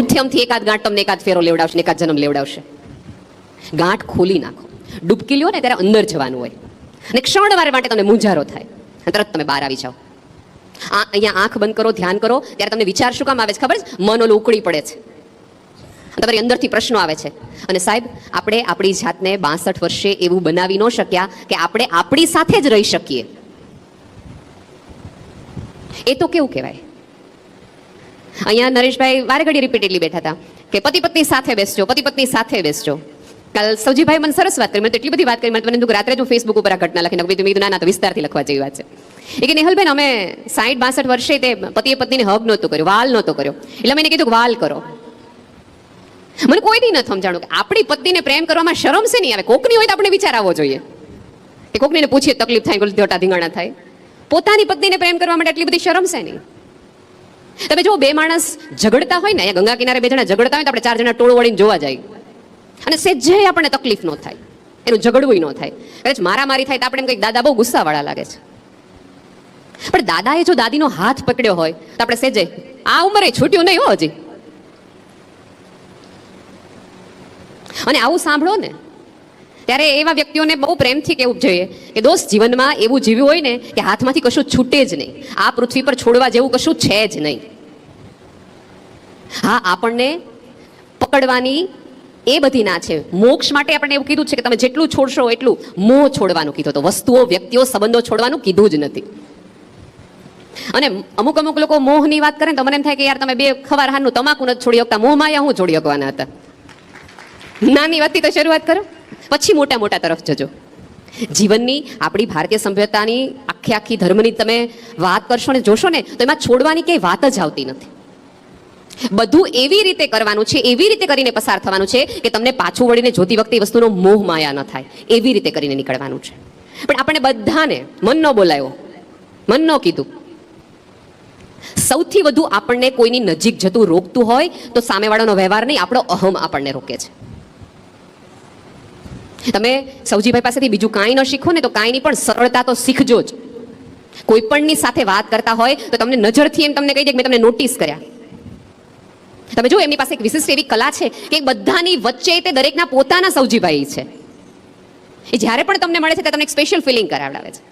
માધ્યમથી એકાદ ગાંઠ તમને એકાદ ફેરો લેવડાવશે એકાદ જન્મ લેવડાવશે. ગાંઠ ખોલી નાખો. ડૂબકી લ્યો ને ત્યારે અંદર જવાનું હોય. અને ક્ષણ વાર માટે તમને મૂંઝારો થાય. તરત તમે બહાર આવી જાઓ. આ અહીંયા આંખ બંધ કરો, ધ્યાન કરો, ત્યારે તમને વિચાર શું કામ આવે છે ખબર છે? મન ઓલું ઉકળી પડે છે. તમારી અંદરથી પ્રશ્નો આવે છે. અને સાહેબ, આપણે આપણી જાતને બાસઠ વર્ષે એવું બનાવી ન શક્યા કે આપણે આપણી સાથે જ રહી શકીએ. એ તો કેવું કહેવાય? અહીંયા નરેશભાઈ વારે ઘડી રિપીટેડલી બેઠા હતા કે પતિ પત્ની સાથે બેસજો, પતિ પત્ની સાથે બેસજો. કાલ સૌજીભાઈ મને સરસ વાત કરી મને એટલી બધી વાત કરી, મને મને રાત્રે જો ફેસબુક ઉપર આ ઘટના લખી નાખું મેં ના ના, તો વિસ્તારથી લખવા જેવી વાત છે. એ કે, નિહલબેન, અમે સાઠ બાસઠ વર્ષે તે પતિએ પત્નીને હગ નહોતો કર્યો, વાલ નહોતો કર્યો. એટલે મેં કીધું વાલ કરો. મને કોઈ નહીં નથી સમજાણું કે આપણી પત્નીને પ્રેમ કરવામાં શરમ છે નહીં આવે? કોકની હોય તો આપણે વિચાર આવવો જોઈએ. કે કોકનીને પૂછીએ તકલીફ થાય ધોટા ધીંગાણા થાય. પોતાની પત્નીને પ્રેમ કરવા માટે એટલી બધી શરમ છે નહીં તમે જો બે માણસ ઝઘડતા હોય ને ગંગા કિનારે બે જણા ઝઘડતા હોય તો આપણે ચાર જણા ટોળું વળીને જોવા જાય. અને સેજે આપણને તકલીફ ન થાય, એનું ઝઘડવું ન થાય. કદાચ મારામારી થાય તો આપણે એમ કંઈક દાદા બહુ ગુસ્સાવાળા લાગે છે. પણ દાદાએ જો દાદીનો હાથ પકડ્યો હોય, તો આપણે સેજે આ ઉંમરે છૂટ્યું નહીં હો હજી. અને આવું સાંભળો ને, ત્યારે એવા વ્યક્તિઓને બહુ પ્રેમથી કહેવું જોઈએ કે દોસ્ત, જીવનમાં એવું જીવ્યું હોય ને કે હાથમાંથી કશું છૂટે જ નહીં. આ પૃથ્વી પર છોડવા જેવું કશું છે જ નહીં. હા, આપણને પકડવાની એ બધી ના છે. મોક્ષ માટે આપણે એવું કીધું છે કે તમે જેટલું છોડશો એટલું મોહ છોડવાનું કીધું. તો વસ્તુઓ, વ્યક્તિઓ, સંબંધો છોડવાનું કીધું જ નથી. અને અમુક અમુક લોકો મોહની વાત કરે ને તો મને એમ થાય કે યાર તમે બે ખવાર હારનું તમાકુ નથી છોડી શકતા. મોહમાં યા હું છોડી શકવાના હતા? નાની વાતથી તો શરૂઆત કરો. પછી મોટા મોટા તરફ જજો. જીવનની આપણી ભારતીય સભ્યતાની આખી આખી ધર્મની તમે વાત કરશો ને જોશો ને, તો એમાં છોડવાની કંઈ વાત જ આવતી નથી. બધું એવી રીતે કરવાનું છે, એવી રીતે કરીને પસાર થવાનું છે કે તમને પાછું વળીને જોતી વખતે એ વસ્તુનો મોહ માયા ન થાય. એવી રીતે કરીને નીકળવાનું છે. પણ આપણે બધાને મન ન બોલાયો. મન ન કીધું. સૌથી વધુ આપણને કોઈની નજીક જતું રોકતું હોય તો સામેવાળાનો વ્યવહાર નહીં, આપણો અહમ આપણને રોકે છે. તમે સૌજીભાઈ પાસેથી બીજું કાંઈ ન શીખો ને તો કાંઈની પણ સરળતા તો શીખજો જ. કોઈ પણની સાથે વાત કરતા હોય તો તમને નજરથી એમ તમને કહી દે કે મેં તમને નોટિસ કર્યા. તમે જો એમની પાસે એક વિશિષ્ટ એવી કલા છે કે બધાની વચ્ચે તે દરેકના પોતાના સૌજીભાઈ છે. એ જ્યારે પણ તમને મળે છે, ત્યારે તમને એક સ્પેશિયલ ફિલિંગ કરાવડાવે છે.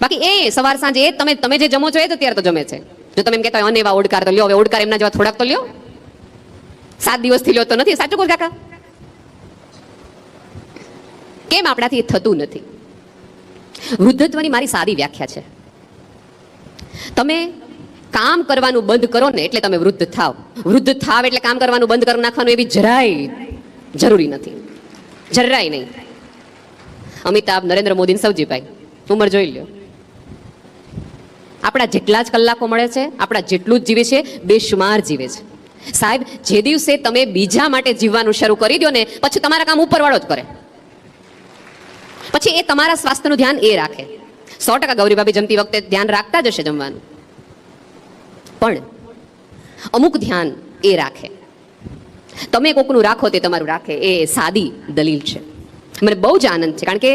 બાકી એ સવાર સાંજે એ તમે તમે જે જમો છો, એ તો ત્યારે તો જમે છે. જો તમે એમ કહેતા હોય અનેવા ઓડકાર તો લ્યો, હવે ઓડકાર એમના જેવા થોડાક તો લ્યો. સાત દિવસથી લ્યો તો નથી. સાચું કહું કાકા? કેમ આપણાથી એ થતું નથી? વૃદ્ધત્વની મારી સાદી વ્યાખ્યા છે. તમે કામ કરવાનું બંધ કરો ને એટલે તમે વૃદ્ધ થાવ. વૃદ્ધ થાવ એટલે કામ કરવાનું બંધ કરી નાખવાનું એવી જરાય જરૂરી નથી. જરાય નહીં. અમિતાભ, નરેન્દ્ર મોદી સૌજીભાઈ ઉંમર જોઈ લ્યો. આપણા જેટલા જ કલાકો મળે છે, આપણા જેટલું જ જીવે છે, બેશુમાર જીવે છે. સાહેબ, જે દિવસે તમે બીજા માટે જીવવાનું શરૂ કરી દો ને, પછી તમારા કામ ઉપરવાળો જ કરે. પછી એ તમારા સ્વાસ્થ્યનું ધ્યાન એ રાખે. સો ટકા ગૌરીભાભી જમતી વખતે ધ્યાન રાખતા જ હશે જમવાનું. પણ અમુક ધ્યાન એ રાખે. તમે કોકનું રાખો તે તમારું રાખે. એ સાદી દલીલ છે. મને બહુ જ આનંદ છે. કારણ કે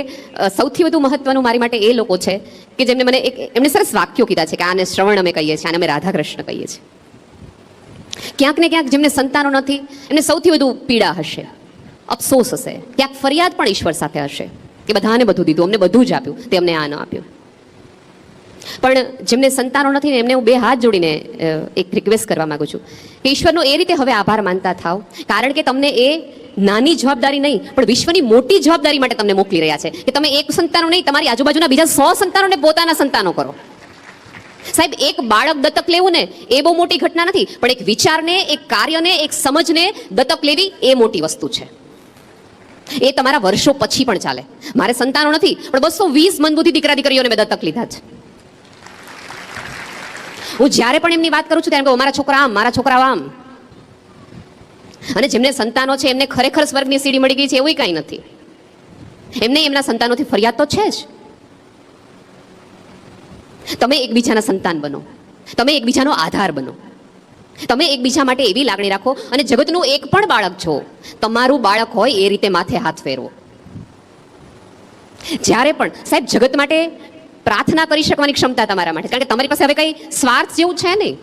સૌથી વધુ મહત્વનું મારી માટે એ લોકો છે કે જેમને મને એક એમણે સરસ વાક્યો કીધા છે કે આને શ્રવણ અમે કહીએ છીએ, આને અમે રાધાકૃષ્ણ કહીએ છીએ. ક્યાંક ને ક્યાંક જેમને સંતાનો નથી, એમને સૌથી વધુ પીડા હશે. અફસોસ હશે. ક્યાંક ફરિયાદ પણ ઈશ્વર સાથે હશે. કે બધાને બધું દીધું, અમને બધું જ આપ્યું તે અમને આ ન આપ્યું. પણ જેમને સંતાનો નથી એમને હું બે હાથ જોડીને એક રિક્વેસ્ટ કરવા માંગુ છું. કે ઈશ્વરનો એ રીતે હવે આભાર માનતા થાવ, કારણ કે તમને એ નાની જવાબદારી નહીં, પણ વિશ્વની મોટી જવાબદારી માટે તમને મોકલી રહ્યા છે. કે તમે એક સંતાનો નહીં, તમારી આજુબાજુના બીજા સો સંતાનોને પોતાના સંતાનો કરો. સાહેબ, એક બાળક દત્તક લેવું ને એ બહુ મોટી ઘટના નથી, પણ એક વિચારને, એક કાર્યને, એક સમજને દત્તક લેવી એ મોટી વસ્તુ છે. એ તમારા વર્ષો પછી પણ ચાલે. મારે સંતાનો નથી, પણ બસો વીસ મનબુદ્ધિ દીકરા દીકરીઓને મેં દત્તક લીધા છે. હું જ્યારે પણ એમની વાત કરું છું ત્યારે કહું, મારા છોકરા આમ, મારા છોકરાઓ આમ. અને જેમને સંતાનો છે, એમને ખરેખર સ્વર્ગની સીડી મળી ગઈ છે, એવું કાંઈ નથી. એમને એમના સંતાનોથી ફરિયાદ તો છે જ. તમે એકબીજાના સંતાન બનો. તમે એકબીજાનો આધાર બનો. તમે એકબીજા માટે એવી લાગણી રાખો અને જગતનું એક પણ બાળક છો. તમારું બાળક હોય એ રીતે માથે હાથ ફેરવો. જ્યારે પણ સાહેબ જગત માટે પ્રાર્થના કરી શકવાની ક્ષમતા તમારા માટે. કારણ કે તમારી પાસે હવે કઈ સ્વાર્થ જેવું છે નહીં.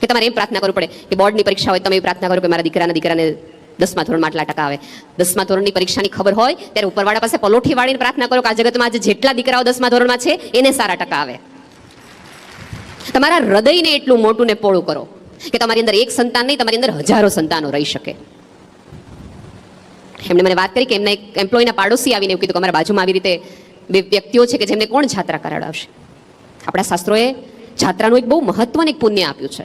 કે તમારે એમ પ્રાર્થના કરવું પડે કે બોર્ડની પરીક્ષા હોય તમે એવી પ્રાર્થના કરો કે મારા દીકરાના દીકરાને દસમા ધોરણમાં આટલા ટકા આવે. દસમા ધોરણની પરીક્ષાની ખબર હોય ત્યારે ઉપરવાળા પાસે પલોઠી વાળીને પ્રાર્થના કરો કે આ જગતમાં આજે જેટલા દીકરાઓ દસમા ધોરણમાં છે, એને સારા ટકા આવે. તમારા હૃદયને એટલું મોટું ને પોળું કરો કે તમારી અંદર એક સંતાન નહીં, તમારી અંદર હજારો સંતાનો રહી શકે. એમણે મને વાત કરી કે એમના એક એમ્પ્લોયના પાડોશી આવીને એવું કીધું કે અમારા બાજુમાં આવી રીતે બે વ્યક્તિઓ છે કે જેમને કોણ જાત્રા કરાવડાવશે આપણા શાસ્ત્રોએ જાત્રાનું એક બહુ મહત્વનું એક પુણ્ય આપ્યું છે.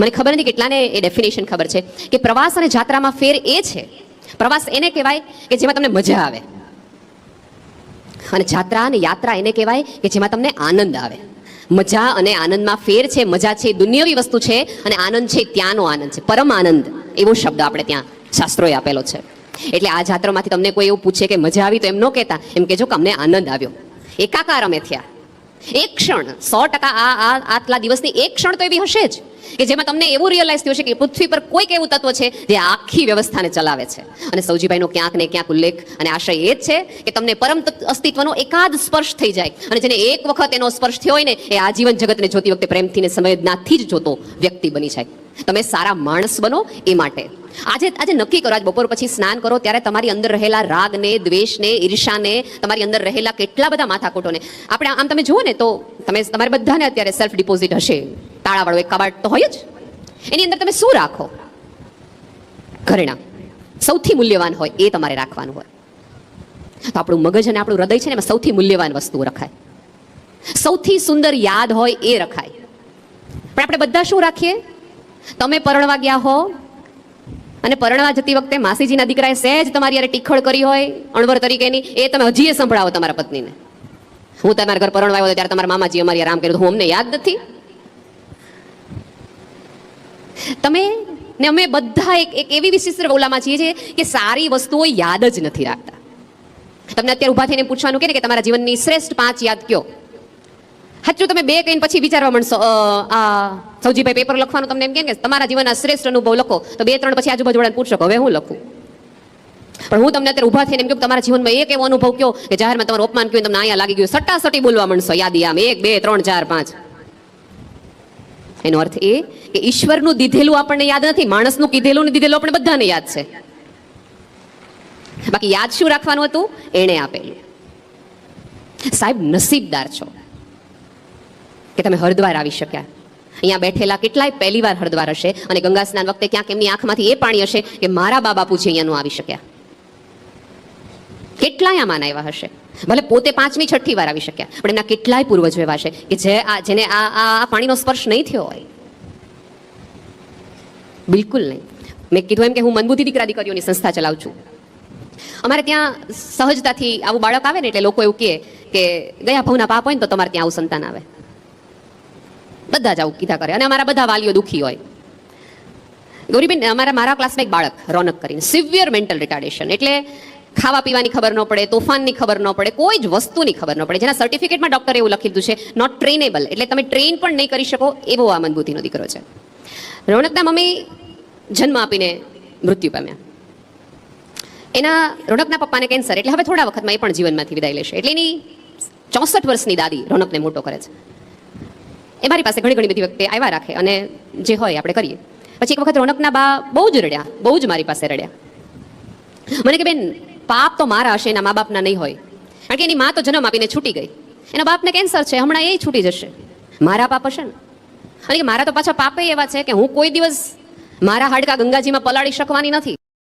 મને ખબર નથી કેટલાને એ ડેફિનેશન ખબર છે કે પ્રવાસ અને જાત્રામાં ફેર એ છે. પ્રવાસ એને કહેવાય કે જેમાં તમને મજા આવે. અને જાત્રા અને યાત્રા એને કહેવાય કે જેમાં તમને આનંદ આવે. મજા અને આનંદમાં ફેર છે, મજા છે, દુનિયાવી વસ્તુ છે અને આનંદ છે, ત્યાંનો આનંદ છે. પરમ આનંદ એવો શબ્દ આપણે ત્યાં શાસ્ત્રોએ આપેલો છે. એટલે આ જાત્રામાંથી તમને કોઈ એવું પૂછે કે મજા આવી તો એમ ન કહેતા. એમ કહેજો કે અમને આનંદ આવ્યો. એકાકાર અમે થયા. એક ક્ષણ, સો ટકા આ આટલા દિવસની એક ક્ષણ તો એવી હશે જ. કે જેમાં તમને એવું રિયલાઇઝ થયું છે કે પૃથ્વી પર કોઈક એવું તત્વ છે જે આખી વ્યવસ્થાને ચલાવે છે. અને સૌજીભાઈનો ક્યાંક ને ક્યાંક ઉલ્લેખ અને આશય એ જ છે કે તમને પરમ અસ્તિત્વનો એકાદ સ્પર્શ થઈ જાય. અને જેને એક વખત એનો સ્પર્શ થયો હોય ને, એ આજીવન જગતને જોતી વખતે પ્રેમથી ને સંવેદનાથી જ જોતો વ્યક્તિ બની જાય. તમે સારા માણસ બનો એ માટે. આજે આજે નક્કી કરો, આજ બપોર પછી સ્નાન કરો, ત્યારે તમારી અંદર રહેલા રાગને, દ્વેષને, ઈર્ષાને, તમારી અંદર રહેલા કેટલા બધા માથાકૂટોને. આપણે આમ તમે જુઓ ને તો તમે, તમારે બધાને અત્યારે સેલ્ફ ડિપોઝિટ હશે. તાળાવાળો એક કબાટ તો હોય જ. એની અંદર તમે શું રાખો? ઘરેણા. સૌથી મૂલ્યવાન હોય એ તમારે રાખવાનું હોય. તો આપણું મગજ અને આપણું હૃદય છે ને એમાં સૌથી મૂલ્યવાન વસ્તુ રખાય. સૌથી સુંદર યાદ હોય એ રખાય. પણ આપણે બધા શું રાખીએ? તમે પરણવા ગયા હો અને પરણવા જતી વખતે માસીજીના દીકરાએ સહેજ તમારી યારે ટીખળ કરી હોય, અણવર તરીકેની એ તમે હજી એ સંભળાવો તમારા પત્નીને. હું તમારા ઘર પરણવા આવ્યો ત્યારે તમારા મામાજી અમારી આરામ કર્યું. હું અમને યાદ નથી. તમે ને અમે બધા એક એક એવી વિશિષ્ટ ઓલામાં છીએ છીએ કે સારી વસ્તુઓ યાદ જ નથી રાખતા. તમને અત્યારે ઊભા થઈને પૂછવાનું કે ને કે તમારા જીવનની શ્રેષ્ઠ પાંચ યાદ કયો? સાચું તમે બે કહીને પછી વિચારવા માંડશો. આ સૌજીભાઈ પેપર લખવાનું તમને એમ કે તમારા જીવનના શ્રેષ્ઠ અનુભવ લખો. તો બે ત્રણ પછી આજુબાજુવાળાને પૂછો હવે હું લખું? પણ હું તમને અત્યારે ઊભા થઈને એમ કહું તમારા જીવનમાં એક એવો અનુભવ કયો કે જાહેરમાં તમારું અપમાન કહ્યું તમને અહીંયા લાગી ગયું. સટ્ટાસટી બોલવા માંડશો. યાદી આમ. એક, બે, ત્રણ, ચાર, પાંચ. એનો અર્થ એ કે ઈશ્વરનું દીધેલું આપણને યાદ નથી, માણસનું કીધેલું ને દીધેલું આપણે બધાને યાદ છે. બાકી યાદ શું રાખવાનું હતું? એણે આપેલું. સાહેબ, નસીબદાર છો કે તમે હરિદ્વાર આવી શક્યા. અહીંયા બેઠેલા કેટલાય પહેલી વાર હરિદ્વાર હશે અને ગંગા સ્નાન વખતે ક્યાંક એમની આંખમાંથી એ પાણી હશે કે મારા બા બાપુજી અહીંયાનું આવી શક્યા. કેટલાય આમાં આવ્યા હશે? ભલે પોતે પાંચમી, છઠ્ઠી વાર આવી શક્યા, પણ એમના કેટલાય પૂર્વજો એવા છે કે જે આ, જેને આ આ પાણીનો સ્પર્શ નહીં થયો હોય. બિલકુલ નહીં. મેં કીધું એમ કે હું મનબુદ્ધિ દીકરા દીકરીઓની સંસ્થા ચલાવું છું. અમારે ત્યાં સહજતાથી આવું બાળક આવે ને એટલે લોકો એવું કહે કે ગયા ભવના પાપ હોય ને તો તમારે ત્યાં આવું સંતાન આવે. બધા જ આવું કીધા કરે. અને અમારા બધા વાલીઓ દુઃખી હોય. ગૌરીબેન, અમારા, મારા ક્લાસમાં એક બાળક, રોનક કરીને, સિવિયર મેન્ટલ રિટાર્ડેશન. એટલે ખાવા પીવાની ખબર ન પડે, તોફાનની ખબર ન પડે, કોઈ જ વસ્તુની ખબર ન પડે. જેના સર્ટિફિકેટમાં ડૉક્ટરે એવું લખી છે નોટ ટ્રેનેબલ એટલે તમે ટ્રેન પણ નહીં કરી શકો એવો આ મંદબુદ્ધિનો દીકરો છે. રોનકના મમ્મી જન્મ આપીને મૃત્યુ પામ્યા. એના રોનકના પપ્પાને કેન્સર એટલે હવે થોડા વખતમાં એ પણ જીવનમાંથી વિદાય લેશે. એટલે એની ચોસઠ વર્ષની દાદી રોનકને મોટો કરે છે. એ મારી પાસે ઘણી ઘણી બધી વખતે આવ્યા રાખે અને જે હોય આપણે કરીએ. પછી એક વખત રોનકના બા બહુ જ રડ્યા, બહુ જ મારી પાસે રડ્યા. મને કે, બેન પાપ તો મારા હશે, એના મા બાપના નહીં હોય. કારણ કે એની મા તો જન્મ આપીને છૂટી ગઈ. એના બાપને કેન્સર છે, હમણાં એ છૂટી જશે. મારા પાપ હશે ને? અને મારા તો પાછા પાપે એવા છે કે હું કોઈ દિવસ મારા હાડકા ગંગાજીમાં પલાળી શકવાની નથી.